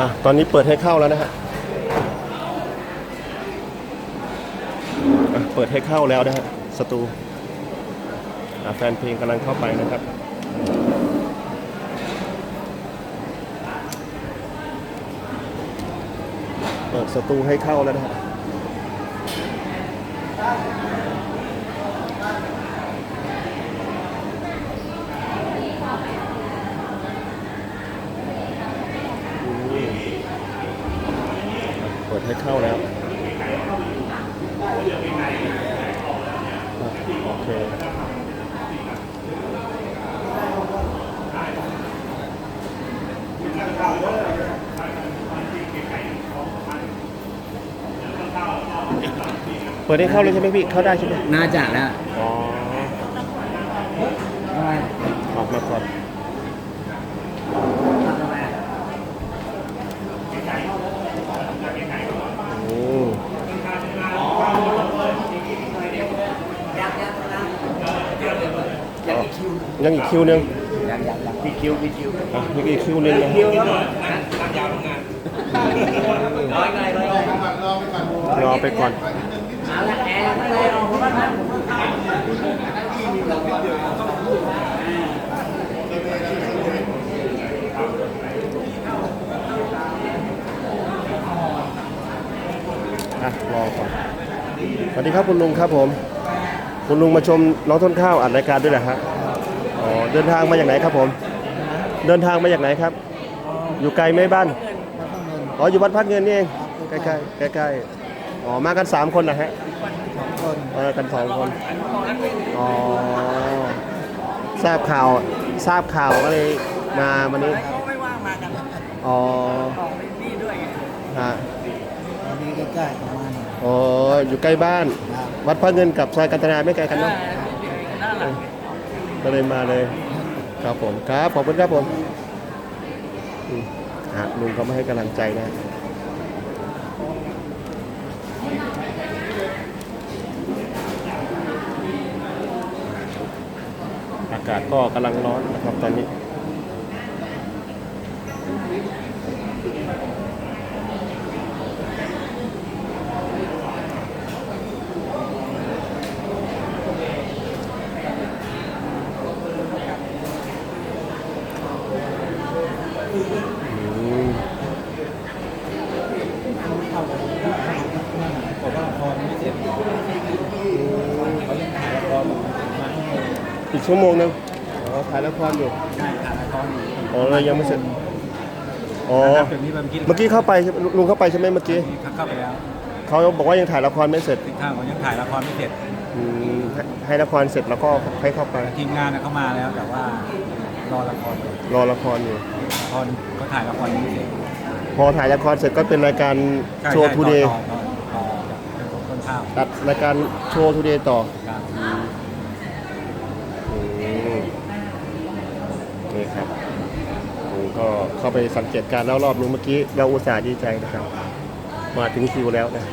อะตอนนี้เปิดให้เข้าแล้วนะฮะอะเปิดให้เข้าแล้วนะฮะสตูอะแฟนเพลงกำลังเข้าไปนะครับเปิดสตูให้เข้าแล้วนะฮะ เปิดให้เข้าแล้วโอเคเปิดให้เข้าเลยใช่ไหมพี่ เข้าได้ใช่ไหมน่าจะแล้วอ๋อ ออกมาก่อนโอ้ ยังอีกคิวหนึงยังยังยังพี่คิวพี่คิวอะยังอีกคิวหนึงนะคิวครับผมร้อยไงร้อยไงรอไปก่อนเอาละแอร์ไม่เลยออกมาท่านอะรอก่อนสวัสดีครับคุณลุงครับผม คุณลุงมาชมน้องต้นข้าวอัดรายการด้วยเหรอฮะ เดินทางมาจากไหนครับผม เดินทางมาจากไหนครับ อยู่ไกลไหมบ้านอ๋ออยู่วัดพักเงินนี่เองใกล้ๆใกล้ๆอ๋อมากันสามคนนะฮะสองคนมากันสองคนอ๋อทราบข่าวทราบข่าวก็เลยมาวันนี้ไม่ว่างมากันอ๋อออกไปนี่ด้วยไงฮะอันนี้ใกล้ๆประมาณนี้อ๋ออยู่ใกล้บ้านวัดพระเงินกับซอยกันตนาไม่ไกลกันเนาะน่ารักก็เลยมาเลย ครับผมครับขอบคุณครับผมอืมฮะลุงเขาไม่ให้กำลังใจนะอากาศก็กำลังร้อนนะครับตอนนี้ อืม ผมว่าพอไม่เสร็จเขายังถ่ายละครมาให้ อีก ชั่วโมงนึงอ๋อถ่ายละครอยู่ใช่ถ่ายละครอยู่อ๋อเลยยังไม่เสร็จอ๋อแบบนี้แบบเมื่อกี้เมื่อกี้เข้าไปใช่ไหมลุงเข้าไปใช่ไหมเมื่อกี้เข้าไปแล้วเขาบอกว่ายังถ่ายละครไม่เสร็จทิศทางเขายังถ่ายละครไม่เสร็จอืมให้ให้ละครเสร็จแล้วก็ให้เข้าไปทีมงานน่ะเข้ามาแล้วแต่ว่ารอละครอยู่รอละครอยู่ ละครก็ถ่ายละครยังไม่เสร็จพอถ่ายละครเสร็จก็เป็นรายการใช่โชว์ใช่ทูเดย์ต่อต่อต่อจากเป็นต้นข้าวตัดรายการโชว์ทูเดย์ต่อครับอื เข้าไปสังเกตการแล้วรอบนึงเมื่อกี้เราอุตส่าห์ดีใจนะครับ มาถึงคิวแล้วนะ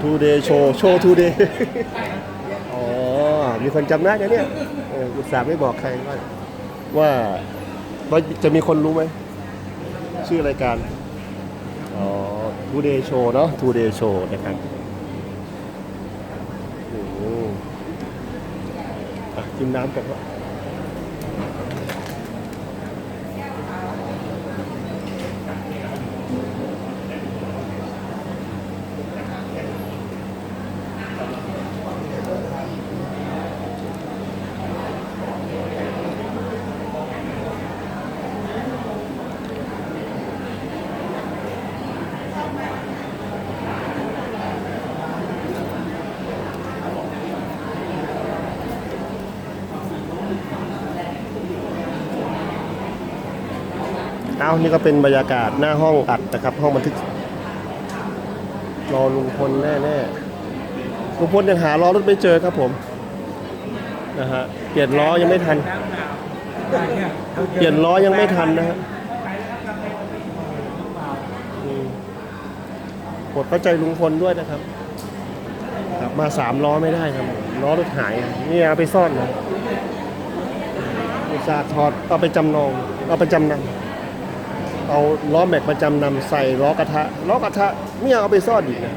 ทูเดย์โชว์โชว์ทูเดย์อ๋อ มีคนจำได้นะเนี่ยเอออุตส่าห์ไม่บอกใครว่าว่า ว่าจะมีคนรู้ไหม ชื่อรายการ อ๋อทูเดย์โชว์เนาะทูเดย์โชว์นะครับโอ้โหอะกินน้ำก่อนครั เอานี่ก็เป็นบรรยากาศหน้าห้องอัดนะครับ ห้องบันทึก รอลุงพลแน่ๆลุงพลยังหารอรถไม่เจอครับผมนะฮะเปลี่ยนล้อยังไม่ทัน เปลี่ยนล้อยังไม่ทันนะฮะปรดเข้าใจลุงพลด้วยนะครับครับมาสามล้อไม่ได้ครับล้อรถหายนี่เอาไปซ่อนนะอุตส่าห์ถอดเอาไปจำนองเอาไปจำนำ เอาล้อแม็กมาจำนำใส่ล้อกระทะล้อกระทะเนี่ยเอาไปซ่อนอีกนะ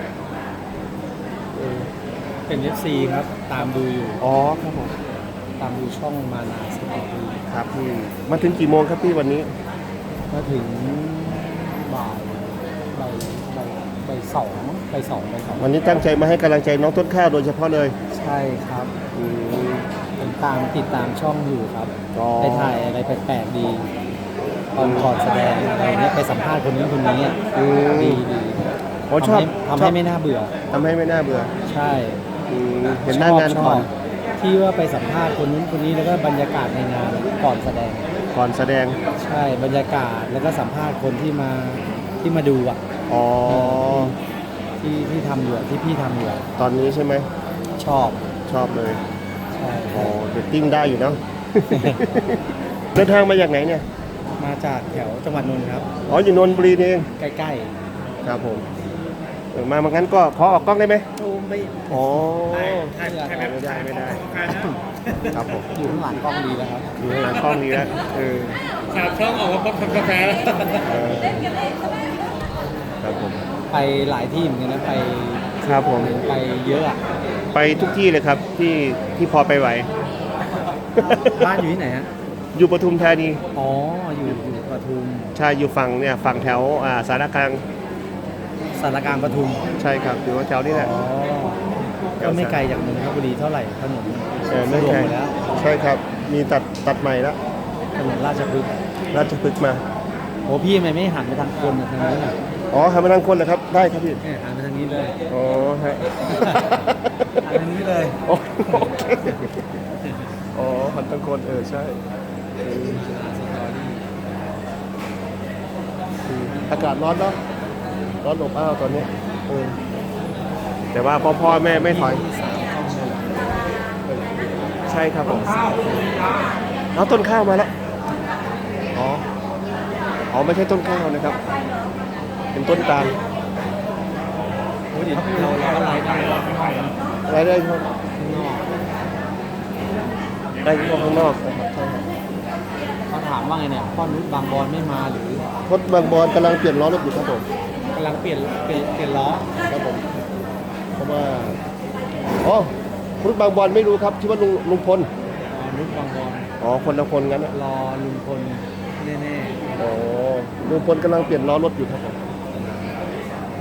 เออเป็น FC ครับ ตามดูอยู่ อ๋อครับผมตามดูช่องมานาสตอรี่ครับพี่มาถึงกี่โมงครับพี่วันนี้ มาถึงบ่ายบ่ายบ่ายบ่ายสองบ่ายสองบ่ายสองวันนี้ตั้งใจมาให้กำลังใจน้องต้นข้าวโดยเฉพาะเลยใช่ครับอืมผมตามติดตามช่องอยู่ครับ อ๋อ ไปถ่ายอะไรแปลกๆดี ตอนก่อนแสดงอะไรเนี้ยไปสัมภาษณ์คนนี้นคนนี้อะอืมดีดีผมชอบทำให้ทำชอให้บ ไม่น่าเบื่อ ทำให้ไม่น่าเบื่อใช่อืมเห็นหน้างานชก่อนบที่ว่าไปสัมภาษณ์คนนู้นคนนี้แล้วก็บรรยากาศในงานก่อนแสดง ก่อนแสดง ใช่บรรยากาศแล้วก็สัมภาษณ์คนที่มาที่มาดูอะอ๋อ ที่ที่ทำอยู่อะที่พี่ทำอยู่อะตอนนี้ใช่ไหม ชอบชอบเลยใช่อ๋อเดตติ้งได้อยู่เนาะ เดินทางมาจากไหนเนี่ย มาจากแถวจังหวัดนนท์ครับ อ๋ออยู่นนทบุรีนี่เองใกล้ครับผมเออมามางั้นก็ขอออกกล้องได้ไหมๆโอ้ไม่อ๋อใช่ไม่ได้ไม่ได้ครับผมอยู่ข้างหลังกล้องดีแล้วครับ อยู่ข้างหลังกล้องนี้แล้วเออสามช่องออกมาพบกาแฟแล้วเออครับผมไปหลายที่เหมือนกันนะไปครับผม ไปเยอะอะไปทุกที่เลยครับที่ที่พอไปไหว บ้านอยู่ที่ไหนฮะ อยู่ปทุมธานีอ๋อ อยู่อยู่ปทุมใช่อยู่ฝั่งเนี่ยฝั่งแถวอ่าสารกลางสารกลางปทุมใช่ครับอยู่แถวนี้แหละ อ๋อก็ไม่ไกลจากนนทบุรีเท่าไหร่ถนนเออไม่สะดวกใช่หมดแล้วใช่ครับ มีตัดตัดใหม่แล้วถนนราชพฤกษ์ราชพฤกษ์มาโอ้พี่ทำไมไม่หันไปทางคนอะทางนู้นอะอ๋อหันมาทางคนเหรอครับได้ครับพี่เนี่ยหันไปทางนี้เลยอ๋อฮะ หันไปทางนี้เลย โอเคอ๋อหันทางคนเออใช่เอากาศร้อนเนาะร้อนอบอ้าวตอนนี้เออแต่ว่าพ่อพ่อแม่ไม่ถอย ใช่ครับผมเอาต้นข้าวมาแล้วอ๋ออ๋อไม่ใช่ต้นข้าวนะครับ เป็นต้นตาลโอ้ยเดี๋ยวเราเราก็ไลฟ์ได้ข้างนอกนะอะไรได้ครับข้างนอกได้เฉพาะข้างนอกนะครับใช่าถามว่าไงเนี่ยพ่อนุชบางบอลไม่มาหรือรถบางบอนกำลังเปลี่ยนล้อรถอยู่ครับผมกำลังเปลี่ยนเปลี่ยนเปลี่ยนล้อครับผมเพราะว่าอ๋อรถบางบอนไม่รู้ครับที่ว่าลุงลุงพลพ่อนุชบางบอลอ๋อคนละคนงั้นอะรอลุงพลแน่อ๋อลุงพลกำลังเปลี่ยนล้อรถอยู่ครับผม